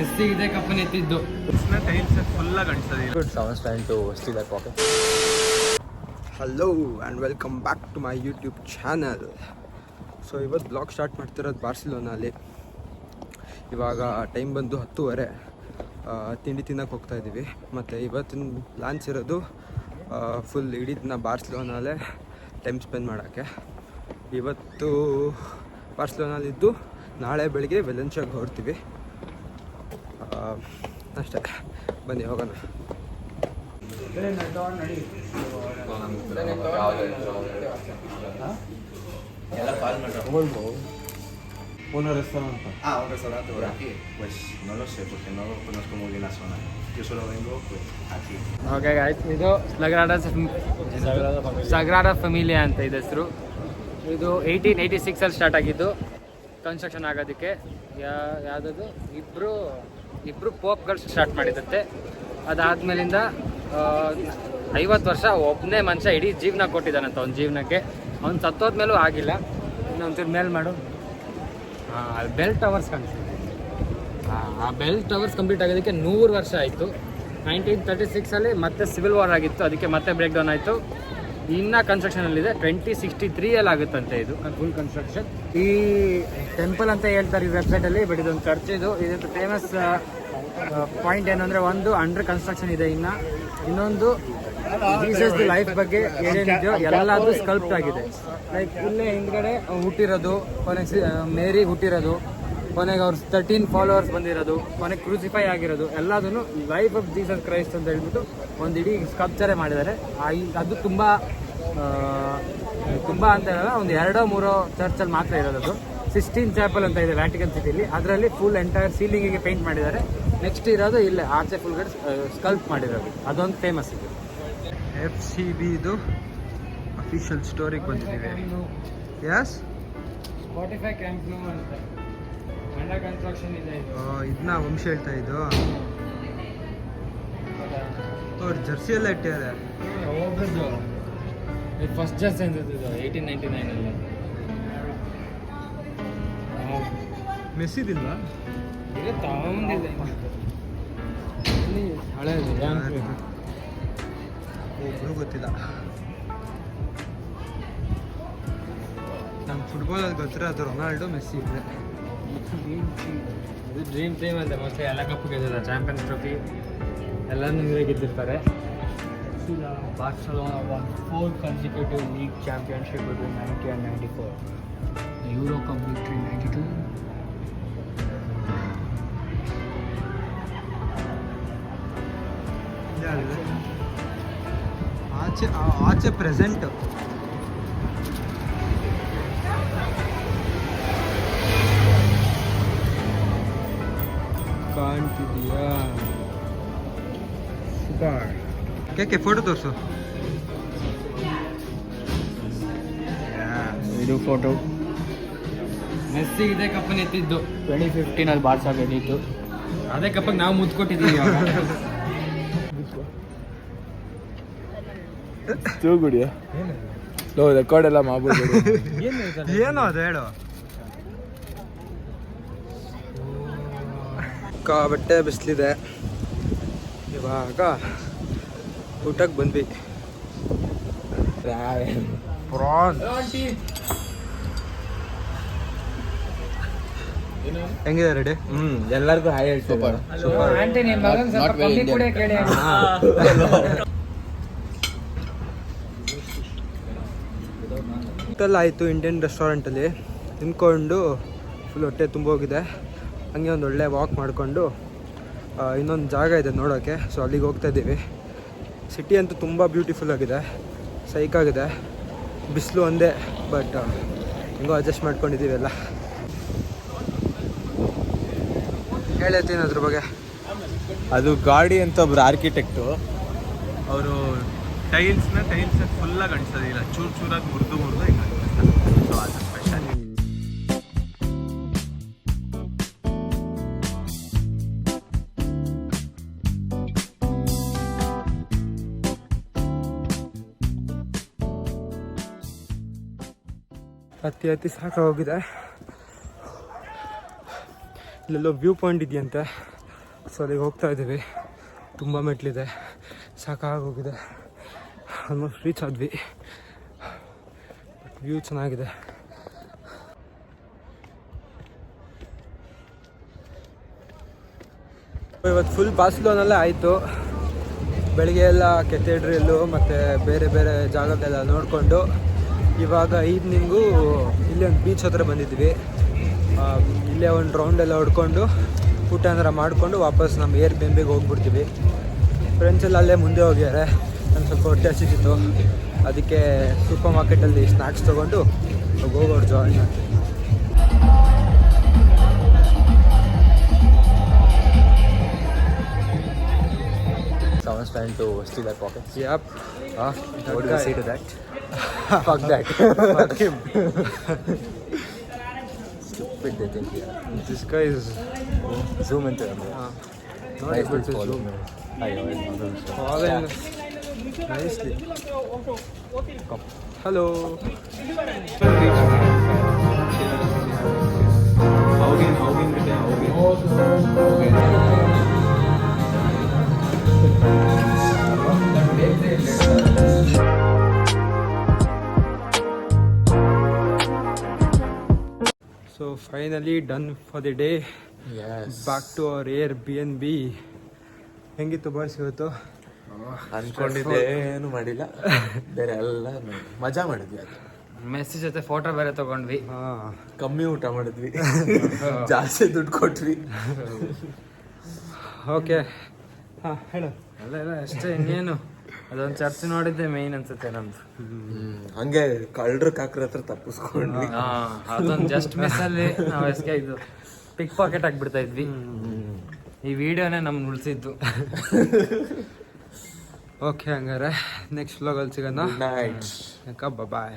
ಇದೇ ಕಪ್ಪನ್ ಎತ್ತಿದ್ದು. ಟೈಲ್ಸ್ ಗುಡ್ to hello and welcome back to my YouTube channel so ಇವತ್ತು ಬ್ಲಾಗ್ ಸ್ಟಾರ್ಟ್ ಮಾಡ್ತಿರೋದು ಬಾರ್ಸಿಲೋನಲ್ಲಿ. ಇವಾಗ ಟೈಮ್ ಬಂದು ಹತ್ತುವರೆ. ತಿಂಡಿ ತಿನ್ನಕ್ಕೆ ಹೋಗ್ತಾ ಇದ್ದೀವಿ ಮತ್ತು ಇವತ್ತಿನ ಲಾಂಚ್ ಇರೋದು ಫುಲ್ ಇಡೀ ದಿನ ಬಾರ್ಸಿಲೋನಲ್ಲೇ ಟೈಮ್ ಸ್ಪೆಂಡ್ ಮಾಡೋಕ್ಕೆ. ಇವತ್ತು ಬಾರ್ಸಿಲೋನಲ್ಲಿದ್ದು ನಾಳೆ ಬೆಳಿಗ್ಗೆ ವೆಲೆನ್ಶಾಗೆ ಹೊರಡ್ತೀವಿ. ಆ, ಆ ಬನ್ನಿ ಹೋಗೋಣ. ಬೆನ್ನೆದಾನ ನಲ್ಲಿ ಕೋಲಂ ನಡೀ. ಬೆನ್ನೆದಾನ ಯಾವುದು ಇರೋದು? ಎಲ್ಲ ಫಾರ್ಮೆಂಟ್ ಓಲ್ಗೋ ಪುನರಸ್ಥ ಅಂತ. ಆ ಹೌದು ಅಂತ ಓಕೆ. ಕ್ವಿಸ್ ಇದು ಏಯ್ಟೀನ್ ಏಯ್ಟಿ ಸಿಕ್ಸಲ್ಲಿ ಅಂತ ಸ್ಟಾರ್ಟ್ ಆಗಿದು. ಕನ್ಸ್ಟ್ರಕ್ಷನ್ ಆಗೋದಕ್ಕೆ. ಯಾ ಅದೂ ಇಬ್ಬರು ಪೋಪ್ಗಳು ಸ್ಟಾರ್ಟ್ ಮಾಡಿದಂತೆ. ಅದಾದ್ಮೇಲಿಂದ ಐವತ್ತು ವರ್ಷ ಒಬ್ಬನೇ ಮನುಷ್ಯ ಇಡೀ ಜೀವನ ಕೊಟ್ಟಿದ್ದಾನಂತ ಅವ್ನ ಜೀವನಕ್ಕೆ. ಅವ್ನು ಸತ್ತೋದ್ಮೇಲೂ ಆಗಿಲ್ಲ. ಇನ್ನೊಂಚೂರು ಮೇಲ್ ಮಾಡು. ಹಾಂ ಅಲ್ಲಿ ಬೆಲ್ ಟವರ್ಸ್ ಕಾಣಿಸ್ತಿದೆ. ಹಾಂ ಆ ಬೆಲ್ ಟವರ್ಸ್ ಕಂಪ್ಲೀಟ್ ಆಗೋದಕ್ಕೆ ನೂರು ವರ್ಷ ಆಯಿತು. ನೈನ್ಟೀನ್ ತರ್ಟಿ ಸಿಕ್ಸಲ್ಲಿ ಮತ್ತೆ ಸಿವಿಲ್ ವಾರ್ ಆಗಿತ್ತು. ಅದಕ್ಕೆ ಮತ್ತೆ ಬ್ರೇಕ್ ಡೌನ್ ಆಯಿತು. ಇನ್ನು ಇದೆ. ಟ್ವೆಂಟಿ ಸಿಕ್ಸ್ಟಿ ತ್ರೀಯಲ್ಲಿ ಆಗುತ್ತಂತೆ ಇದು. ಫುಲ್ ಕನ್ಸ್ಟ್ರಕ್ಷನ್ ಈ ಟೆಂಪಲ್ ಅಂತ ಹೇಳ್ತಾರೆ ಈ ವೆಬ್ಸೈಟ್ ಅಲ್ಲಿ ಬಟ್ ಇದೊಂದು ಚರ್ಚ್ ಇದು. ಇದೊಂದು ಫೇಮಸ್ ಪಾಯಿಂಟ್ ಏನಂದ್ರೆ ಒಂದು ಅಂಡರ್ ಕನ್ಸ್ಟ್ರಕ್ಷನ್ ಇದೆ ಇನ್ನ. ಇನ್ನೊಂದು ಜೀಸಸ್ ಲೈಫ್ ಬಗ್ಗೆ ಏನೇನಿದೆಯೋ ಎಲ್ಲಾದ್ರೂ ಸ್ಕಲ್ಪ್ಟ್ ಆಗಿದೆ. ಲೈಕ್ ಇಲ್ಲೇ ಹಿಂದ್ಗಡೆ ಹುಟ್ಟಿರೋದು ಮೇರಿ ಹುಟ್ಟಿರೋದು. ಕೊನೆಗೆ ಅವ್ರ ತರ್ಟೀನ್ ಫಾಲೋವರ್ಸ್ ಬಂದಿರೋದು ಕೊನೆಗೆ ಕ್ರೂಸಿಫೈ ಆಗಿರೋದು ಎಲ್ಲದನ್ನು ಲೈಫ್ ಆಫ್ ಜೀಸಸ್ ಕ್ರೈಸ್ಟ್ ಅಂತ ಹೇಳ್ಬಿಟ್ಟು ಒಂದು ಇಡೀ ಸ್ಕಲ್ಪ್ಚರೇ ಮಾಡಿದ್ದಾರೆ. ಆ ಈ- ಅದು ತುಂಬ ತುಂಬ ಅಂತ ಹೇಳಲ್ಲ ಒಂದು ಎರಡೋ ಮೂರೋ ಚರ್ಚಲ್ಲಿ ಮಾತ್ರ ಇರೋದು ಅದು. ಸಿಕ್ಸ್ಟೀನ್ ಚಾಪಲ್ ಅಂತ ಇದೆ ವ್ಯಾಟಿಕನ್ ಸಿಟಿಲಿ ಅದರಲ್ಲಿ ಫುಲ್ ಎಂಟೈರ್ ಸೀಲಿಂಗಿಗೆ ಪೇಂಟ್ ಮಾಡಿದ್ದಾರೆ. ನೆಕ್ಸ್ಟ್ ಇರೋದು ಇಲ್ಲೇ ಆಚೆ ಫುಲ್ ಗಡ್ ಸ್ಕಲ್ಪ್ ಮಾಡಿರೋದು. ಅದೊಂದು ಫೇಮಸ್ ಇದು. ಎಫ್ ಸಿ ಬಿದು ಅಫಿಷಿಯಲ್ ಸ್ಟೋರಿಗೆ ಬಂದಿದ್ದೀವಿ. ಯಸ್ ಸ್ಪಾಟಿಫೈ ಕ್ಯಾಂಪ್ ಅಂತ. ಇದನ್ನ ವಂಶ ಹೇಳ್ತಾ ಇದ್ದು. ಅವ್ರ ಜರ್ಸಿ ಎಲ್ಲ ಇಟ್ಟಿದ್ದಾರೆ ಒಬ್ಬರದ್ದು ಇದು ಫಸ್ಟ್ ಜರ್ಸಿ ಅಂತ ಇದು ಏಯ್ಟೀನ್ ನೈಂಟಿ ನೈನಲ್ಲಿ ಮೆಸ್ಸಿದಿಲ್ವಾ ಇದೆ ತಗೊಂಡಿಲ್ಲ ಒಬ್ರು ಗೊತ್ತಿಲ್ಲ. ನಮ್ಮ ಫುಟ್ಬಾಲಲ್ಲಿ ಗೊತ್ತಿರೋ ಅದು ರೊನಾಲ್ಡೋ ಮೆಸ್ಸಿ ಇದೆ. ಇದು ಡ್ರೀಮ್ ಟೀಮ್ ಅಂತ ಮೋಸ್ಟ್ಲಿ ಎಲ್ಲ ಕಪ್ ಗೆದ್ದಿದ್ದಾರೆ. ಚಾಂಪಿಯನ್ ಟ್ರೋಫಿ ಎಲ್ಲರೂ ಇವರೇ ಗೆದ್ದಿರ್ತಾರೆ. Barcelona four consecutive league championship ಇದು ninety and ninety four Euro cup victory ninety two ಆಚೆ ಆಚೆ ಪ್ರೆಸೆಂಟ್ ಕೇಕೆ ಫೋಟೋ ತೋರಿಸು ಇದು ಫೋಟೋ ಮೆಸ್ಸಿ ಇದೇ ಕಪ್ಪನ್ ಎತ್ತಿದ್ದು. ಟ್ವೆಂಟಿ ಫಿಫ್ಟೀನಲ್ಲಿ ಬಾರ್ಸಾ ಬೆಳೀತು ಅದೇ ಕಪ್ಪಿಗೆ ನಾವು ಮುದ್ದು ಕೊಟ್ಟಿದ್ದೀವಿ ತೂಗುಡಿಯ? ಲೋ ರೆಕಾರ್ಡ್ ಎಲ್ಲ ಮಾಡ್ಬೋದು ಏನು ಅದು ಹೇಳು. ಬಟ್ಟೆ ಬಿಸಿಲಿದೆ. ಇವಾಗ ಊಟಕ್ಕೆ ಬಂದ್ವಿ. ಪ್ರಾನ್. ಹೆಂಗಿದೆ ರೆಡಿ ಹ್ಮ್ ಎಲ್ಲರಿಗೂ ಹಾಯ್ ಸೂಪರ್ ಊಟೆಲ್ಲ ಆಯಿತು ಇಂಡಿಯನ್ ರೆಸ್ಟೋರೆಂಟಲ್ಲಿ ತಿನ್ಕೊಂಡು ಫುಲ್ ಹೊಟ್ಟೆ ತುಂಬೋಗಿದೆ ಹಂಗೆ ಒಂದು ಒಳ್ಳೆ ವಾಕ್ ಮಾಡಿಕೊಂಡು ಇನ್ನೊಂದು ಜಾಗ ಇದೆ ನೋಡೋಕ್ಕೆ ಸೊ ಅಲ್ಲಿಗೆ ಹೋಗ್ತಾ ಇದ್ದೀವಿ. ಸಿಟಿ ಅಂತೂ ತುಂಬ ಬ್ಯೂಟಿಫುಲ್ ಆಗಿದೆ. ಸೈಕಾಗಿದೆ ಬಿಸಿಲು ಒಂದೇ ಬಟ್ ಹೆಂಗೋ ಅಡ್ಜಸ್ಟ್ ಮಾಡ್ಕೊಂಡಿದ್ದೀವಿ ಎಲ್ಲ. ಹೇಳ್ತೀನಿ ಅದ್ರ ಬಗ್ಗೆ. ಅದು ಗಾಡಿ ಅಂತ ಒಬ್ರು ಆರ್ಕಿಟೆಕ್ಟು ಅವರು ಟೈಲ್ಸ್ನ ಟೈಲ್ಸ್ ಫುಲ್ಲಾಗಿ ಅನ್ಸೋದಿಲ್ಲ ಚೂರು ಚೂರಾಗಿ ಮುರಿದು ಮುರಿದು ಹಿಂಗೆ ಸೊ ಅದು ಅತಿ ಹತ್ತಿ ಸಾಕಾಗೋಗಿದೆ. ಇಲ್ಲೆಲ್ಲೋ ವ್ಯೂ ಪಾಯಿಂಟ್ ಇದೆಯಂತೆ. ಸೊ ಅಲ್ಲಿಗೆ ಹೋಗ್ತಾ ಇದ್ದೀವಿ. ತುಂಬ ಮೆಟ್ಲಿದೆ ಸಾಕಾಗೋಗಿದೆ. ಆಲ್ಮೋಸ್ಟ್ ರೀಚ್ ಆದ್ವಿ. ವ್ಯೂ ಚೆನ್ನಾಗಿದೆ. ಇವತ್ತು ಫುಲ್ ಬಾಸ್ಲೋನಲ್ಲೇ ಆಯಿತು. ಬೆಳಿಗ್ಗೆ ಎಲ್ಲ ಕೆಥೆಡ್ರಿಯಲ್ಲು ಮತ್ತು ಬೇರೆ ಬೇರೆ ಜಾಗಕ್ಕೆಲ್ಲ ನೋಡಿಕೊಂಡು ಇವಾಗ ಈವ್ನಿಂಗು ಇಲ್ಲೇ ಒಂದು ಬೀಚ್ ಹತ್ರ ಬಂದಿದ್ವಿ ಇಲ್ಲೇ ಒಂದು ರೌಂಡ್ ಎಲ್ಲ ಹೊಡ್ಕೊಂಡು ಊಟ ಏನಾರ ಮಾಡಿಕೊಂಡು ವಾಪಸ್ ನಮ್ಮ ಏರ್ ಬೆಂಬಿಗೆ ಹೋಗ್ಬಿಡ್ತೀವಿ ಫ್ರೆಂಡ್ಸ್ ಎಲ್ಲ ಅಲ್ಲೇ ಮುಂದೆ ಹೋಗ್ಯಾರೆ ನಾನು ಸ್ವಲ್ಪ ಹೊಟ್ಟೆ ಹಸಿತಿತ್ತು ಅದಕ್ಕೆ ಸೂಪರ್ ಮಾರ್ಕೆಟಲ್ಲಿ ಸ್ನ್ಯಾಕ್ಸ್ ತೊಗೊಂಡು ಹೋಗೋರು ಜಾಯಿನ್ ಆಗ್ತೀವಿ Someone's stand to steal pocket pockets. Yep. That What do guy. you say to that? Fuck that. Fuck him. Stupid they think here. This guy is Zoom into him. uh, Nice not able to follow zoom. me. Hi, guys. Falling nicely. Hello. So finally done done for the day back to our Airbnb ಹೆಂಗಿತ್ತು boys ಇವತ್ತು ಅನ್ಕೊಂಡಿದ್ದೆ ಏನು ಮಾಡಿಲ್ಲ. ಬೇರೆ ಎಲ್ಲ. ಮಜಾ ಮಾಡಿದ್ವಿ ಅದು. ಮೆಸ್ಸಿ ಜೊತೆ ಫೋಟೋ ಬೇರೆ ತಗೊಂಡ್ವಿ. ಹಾಂ. ಕಮ್ಮಿ ಊಟ ಮಾಡಿದ್ವಿ. ಜಾಸ್ತಿ ದುಡ್ಡು ಕೊಟ್ವಿ. ಓಕೆ ಹಾಂ ಹೇಳು. ಅಲ್ಲ ಇಲ್ಲ ಅಷ್ಟೇ ಇನ್ನೇನು? ಅದೊಂದು ಚರ್ಚ್ ನೋಡಿದ್ದೆ ಮೇನ್ ಅನ್ಸುತ್ತೆ ನಮ್ದು. ಹಂಗೆ ಕಳ್ಳರು ಕಾಕ್ರ ಹತ್ರ ತಪ್ಪಿಸ್ಕೊಂಡ್ವಿ. ಹಾ ಅದೊಂದು ಜಸ್ಟ್ ಮಿಸ್ ಅಲ್ಲಿ ನಾವು ಎಸ್ಕೆ ಇದು ಪಿಕ್ ಪಾಕೆಟ್ ಆಗ್ಬಿಡ್ತಾ ಇದ್ವಿ. ಈ ವಿಡಿಯೋನೇ ನಮ್ಗೆ ಉಳಿಸಿದ್ದು. ಓಕೆ ಹಂಗಾರೆ ನೆಕ್ಸ್ಟ್ ವ್ಲಾಗಲ್ಲಿ ಸಿಗೋಣ. Night bye